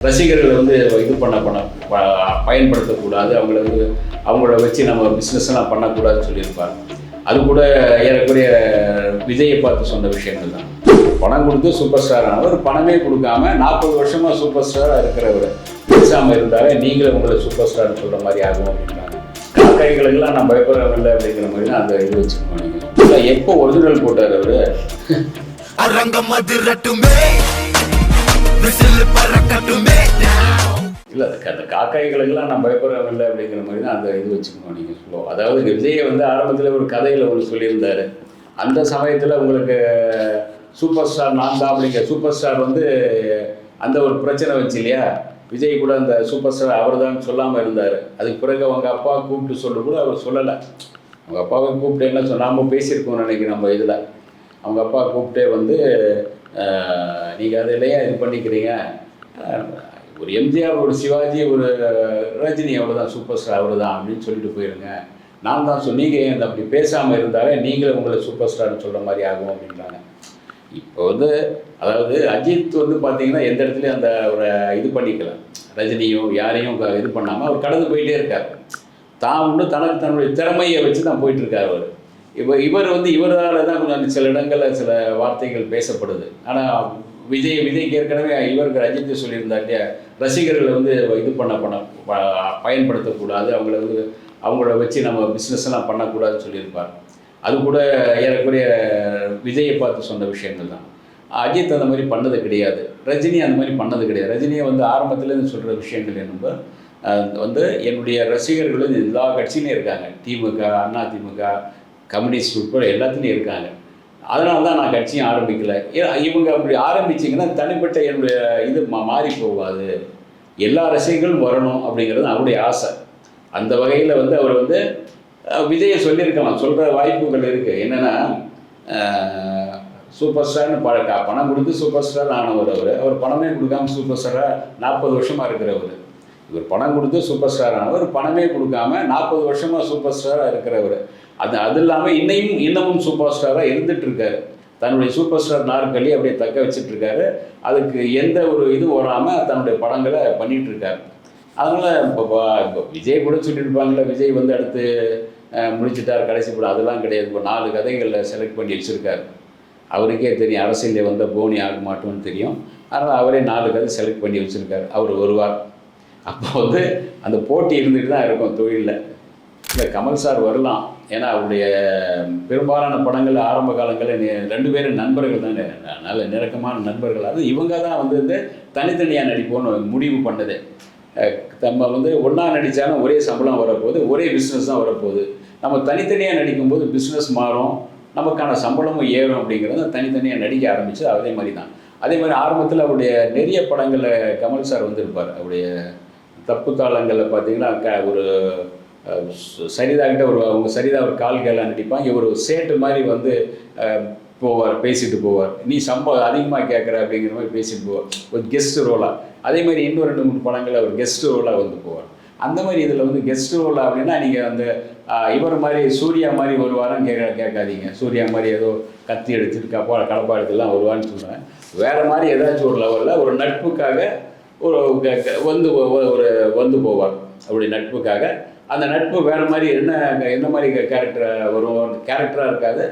ரசிகர்களை வந்து இது பண்ண பண்ண ப- பயன்படுத்தக்கூடாது. அவங்கள வந்து அவங்கள வச்சு நம்ம பிஸ்னஸ்லாம் பண்ணக்கூடாதுன்னு சொல்லியிருப்பார் அது கூட ஏறக்குறைய விஜயை பார்த்து சொன்ன விஷயங்கள் தான். பணம் கொடுத்து சூப்பர் ஸ்டார் ஆனவர் பணமே கொடுக்காம நாற்பது வருஷமாக சூப்பர் ஸ்டாராக இருக்கிறவர். பேசாமல் இருந்தாலே நீங்களும் உங்களை சூப்பர் ஸ்டார்னு சொல்கிற மாதிரி ஆகும் அப்படின்றாங்க. கைகளுக்கெல்லாம் நான் பயப்படுறவில்லை அப்படிங்கிற மாதிரி தான் அந்த இது வச்சுருக்கோம் இல்லை எப்போ ஒரிஜினல் போட்டார் அவர்? அரங்கம் அதிரட்டுமே இல்லை அந்த காக்காய்களுக்கெல்லாம் நான் பயப்படுறவில்லை அப்படிங்கிற மாதிரி தான் அந்த இது வச்சுக்கணும் நீங்கள் சொல்லுவோம் அதாவது விஜயை வந்து ஆரம்பத்தில் ஒரு கதையில் ஒன்று சொல்லியிருந்தாரு. அந்த சமயத்தில் உங்களுக்கு சூப்பர் ஸ்டார் நான் தான் அப்படிங்கிற சூப்பர் ஸ்டார் வந்து அந்த ஒரு பிரச்சனை வச்சு இல்லையா? விஜய் கூட அந்த சூப்பர் ஸ்டார் அவர் தான் சொல்லாமல் இருந்தார். அதுக்கு பிறகு அவங்க அப்பா கூப்பிட்டு சொல்ல கூட அவர் சொல்லலை. அவங்க அப்பாவை கூப்பிட்டு என்ன சொன்ன நாம பேசியிருக்கோம் நினைக்கிறேன் நம்ம இதில். அவங்க அப்பா கூப்பிட்டே வந்து நீங்கள் அதிலேயே இது பண்ணிக்கிறீங்க? ஒரு எம்ஜிஆர் ஒரு சிவாஜி ஒரு ரஜினி அவ்வளோதான் சூப்பர் ஸ்டார் அவர் தான் அப்படின்னு சொல்லிட்டு போயிருங்க. நான் தான் சொன்னீங்க அந்த அப்படி பேசாமல் இருந்தாலே நீங்களே உங்களை சூப்பர் ஸ்டார்னு சொல்கிற மாதிரி ஆகும் அப்படின்றாங்க. இப்போ வந்து அதாவது அஜித் வந்து பார்த்தீங்கன்னா எந்த இடத்துலையும் அந்த ஒரு இது பண்ணிக்கல. ரஜினியும் யாரையும் க- இது பண்ணாமல் அவர் கடந்து போயிட்டே இருக்கார். தான் ஒன்று தனக்கு தன்னுடைய திறமையை வச்சு தான் போயிட்டுருக்கார் அவர். இவர் இவர் வந்து இவரால் தான் கொஞ்சம் சில இடங்களில் சில வார்த்தைகள் பேசப்படுது. ஆனால் விஜய் விஜய்க்கு ஏற்கனவே இவருக்கு அஜித் சொல்லியிருந்தாட்டிய ரசிகர்களை வந்து இது பண்ண பண்ண ப- பயன்படுத்தக்கூடாது. அவங்கள வந்து அவங்கள வச்சு நம்ம பிஸ்னஸ்லாம் பண்ணக்கூடாதுன்னு சொல்லியிருப்பார். அது கூட ஏறக்குறைய விஜயை பார்த்து சொன்ன விஷயங்கள் தான். அஜித் அந்த மாதிரி பண்ணது கிடையாது. ரஜினி அந்த மாதிரி பண்ணது கிடையாது. ரஜினியை வந்து ஆரம்பத்துலேருந்து சொல்கிற விஷயங்கள் என்னும்போது வந்து என்னுடைய ரசிகர்கள் எல்லா கட்சியிலையும் இருக்காங்க. திமுக அண்ணா திமுக கம்யூனிஸ்ட் உட்பட எல்லாத்துலேயும் இருக்காங்க. அதனால தான் நான் கட்சியும் ஆரம்பிக்கலை. இவங்க அப்படி ஆரம்பிச்சிங்கன்னா தனிப்பட்ட என்னுடைய இது மா மாறி போகாது. எல்லா ரசிகர்களும் வரணும் அப்படிங்கிறது அவருடைய ஆசை. அந்த வகையில் வந்து அவர் வந்து விஜயை சொல்லியிருக்கலாம். சொல்கிற வாய்ப்புகள் இருக்குது என்னென்னா சூப்பர் ஸ்டார்னு பழக்கா பணம் கொடுத்து சூப்பர் ஸ்டார் ஆனவர் அவர். அவர் பணமே கொடுக்காம சூப்பர் ஸ்டாராக நாற்பது வருஷமாக இருக்கிறவர். இவர் பணம் கொடுத்து சூப்பர் ஸ்டார் ஆனவர் பணமே கொடுக்காம நாற்பது வருஷமாக சூப்பர் ஸ்டாராக இருக்கிறவர். அது அது இல்லாமல் இன்னையும் இன்னமும் சூப்பர் ஸ்டாராக இருந்துட்டு இருக்காரு தன்னுடைய சூப்பர் ஸ்டார் நாற்களி அப்படியே தக்க வச்சுட்ருக்காரு இருக்காரு அதுக்கு எந்த ஒரு இதுவும் வராமல் தன்னுடைய படங்களை பண்ணிட்டு இருக்காரு அதனால் இப்போ இப்போ விஜய் கூட சொல்லியிருப்பாங்களே விஜய் வந்து அடுத்து முடிச்சிட்டார் கடைசி படம். அதெல்லாம் கிடையாது. இப்போ நாலு கதைகளில் செலக்ட் பண்ணி வச்சுருக்காரு. அவருக்கே தெரியும் அரசியலில் வந்த போனி ஆக மாட்டோம்னு தெரியும். அதனால் அவரே நாலு கதை செலக்ட் பண்ணி வச்சுருக்காரு. அவர் வருவார் அப்போ வந்து அந்த போட்டி இருந்துட்டு தான் இருக்கும் தொழிலில். இல்லை கமல் சார் வரலாம். ஏன்னா அவருடைய பெரும்பாலான படங்கள் ஆரம்ப காலங்களில் ரெண்டு பேரும் நண்பர்கள் தானே. நல்ல நெருக்கமான நண்பர்கள். அது இவங்க தான் வந்து இந்த தனித்தனியாக நடிப்போன்னு முடிவு பண்ணது. நம்ம வந்து ஒன்றா நடித்தாலும் ஒரே சம்பளம் வரப்போகுது ஒரே பிஸ்னஸ் தான் வரப்போகுது. நம்ம தனித்தனியாக நடிக்கும்போது பிஸ்னஸ் மாறும். நமக்கான சம்பளமும் ஏறும் அப்படிங்கிறத தனித்தனியாக நடிக்க ஆரம்பிச்சு அதே மாதிரி தான். அதே மாதிரி ஆரம்பத்தில் அவருடைய நிறைய படங்களில் கமல் சார் வந்திருப்பார். அவருடைய தப்பு தாளங்களில் பார்த்தீங்கன்னா க ஒரு அஹ், சரிதா கிட்ட ஒரு அவங்க சரிதா ஒரு கால் கேலாம் நடிப்பாங்க இவர் சேட்டு மாதிரி வந்து போவார் பேசிட்டு போவார். நீ சம்பளம் அதிகமாக கேட்குற அப்படிங்கிற மாதிரி பேசிட்டு போவார். ஒரு கெஸ்ட் ரோலாக அதே மாதிரி இன்னும் ரெண்டு மூணு படங்களில் ஒரு கெஸ்ட் ரோலாக வந்து போவார். அந்த மாதிரி இதில் வந்து கெஸ்ட் ரோல் அப்படின்னா நீங்கள் அந்த இவர் மாதிரி சூர்யா மாதிரி வருவாரான்னு கேட்க கேட்காதீங்க. சூர்யா மாதிரி ஏதோ கத்தி எடுத்துட்டு கப்பா கடப்பா எடுத்துலாம் வருவான்னு சொல்கிறேன் வேறு மாதிரி ஏதாச்சும் ஒரு லெவலில் ஒரு நட்புக்காக ஒரு வந்து ஒரு வந்து போவார் அப்படி நட்புக்காக. அந்த நட்பு வேறு மாதிரி என்ன என்ன மாதிரி கேரக்டராக வரும்? கேரக்டராக இருக்காது.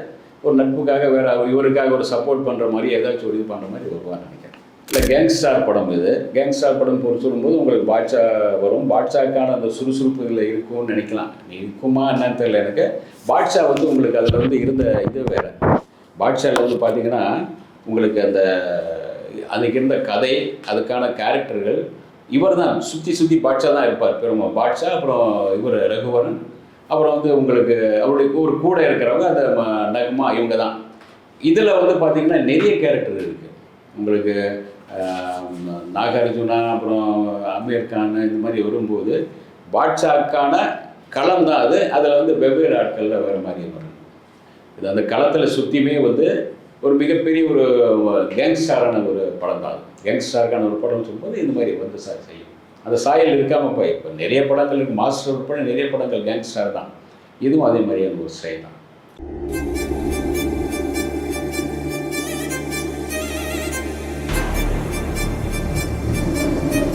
ஒரு நட்புக்காக வேறு இவருக்காக ஒரு சப்போர்ட் பண்ணுற மாதிரி ஏதாச்சும் ஒரு இது பண்ணுற மாதிரி வருவார் நினைக்கிறேன். இல்லை கேங்ஸ்டார் படம் இது. கேங்ஸ்டார் படம் பொறுத்து சொல்லும்போது உங்களுக்கு பாட்ஷா வரும். பாட்ஷாக்கான அந்த சுறுசுறுப்பு இதில் இருக்கும்னு நினைக்கலாம். இருக்குமா என்னன்னு தெரியல எனக்கு. பாட்ஷா வந்து உங்களுக்கு அதில் வந்து இருந்த இது வேறு. பாட்ஷாவில் வந்து பார்த்தீங்கன்னா உங்களுக்கு அந்த அன்றைக்கி இருந்த கதை அதுக்கான கேரக்டர்கள் இவர் தான் சுற்றி சுற்றி பாட்ஷா தான் இருப்பார். பெருமா பாட்ஷா அப்புறம் இவர் ரகுவரன் அப்புறம் வந்து உங்களுக்கு அவருடைய ஒரு கூட இருக்கிறவங்க அந்த ம- இவங்க தான் இதில் வந்து பார்த்திங்கன்னா நிறைய கேரக்டர் இருக்குது உங்களுக்கு நாகார்ஜுனா அப்புறம் அமீர் கான் இந்த மாதிரி வரும்போது பாட்ஷாக்கான களம் தான் அது. அதில் வந்து வெவ்வேறு ஆட்களில் வேறு மாதிரி வரும் இது அந்த களத்தில் சுற்றியுமே வந்து ஒரு மிகப்பெரிய ஒரு கேங்ஸ்டாரான ஒரு படம் தான். கேங்ஸ்டாருக்கான ஒரு படம்னு சொல்லும்போது இந்த மாதிரி வந்து சார் செய்யும். அந்த சாயல் இருக்காமல் இப்போ இப்போ நிறைய படங்கள் இருக்குது மாஸ்டர் உட்பட நிறைய படங்கள் கேங்ஸ்டார் தான். இதுவும் அதே மாதிரியான ஒரு ஸ்டைல் தான்.